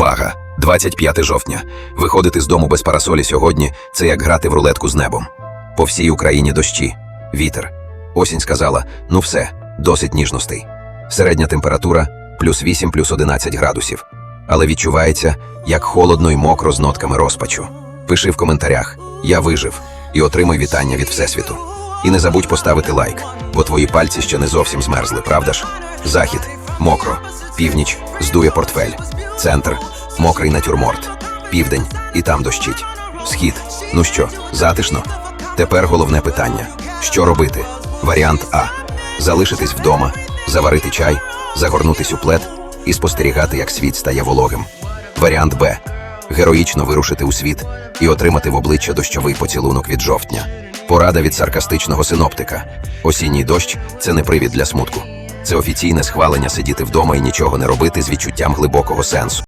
Увага! 25 жовтня. Виходити з дому без парасолі сьогодні це як грати в рулетку з небом. По всій Україні дощі, вітер. Осінь сказала: ну все, досить ніжностей. Середня температура плюс 8, плюс 11 градусів. Але відчувається, як холодно й мокро з нотками розпачу. Пиши в коментарях: Я вижив і отримуй вітання від Всесвіту. І не забудь поставити лайк, бо твої пальці ще не зовсім змерзли, правда ж? Захід мокро, північ здує портфель, центр мокрий натюрморт, південь і там дощить. Схід. Ну що, затишно? Тепер головне питання: що робити? Варіант А. Залишитись вдома, заварити чай, загорнутись у плед і спостерігати, як світ стає вологим. Варіант Б. Героїчно вирушити у світ і отримати в обличчя дощовий поцілунок від жовтня. Порада від саркастичного синоптика. Осінній дощ це не привід для смутку. Це офіційне схвалення сидіти вдома і нічого не робити з відчуттям глибокого сенсу.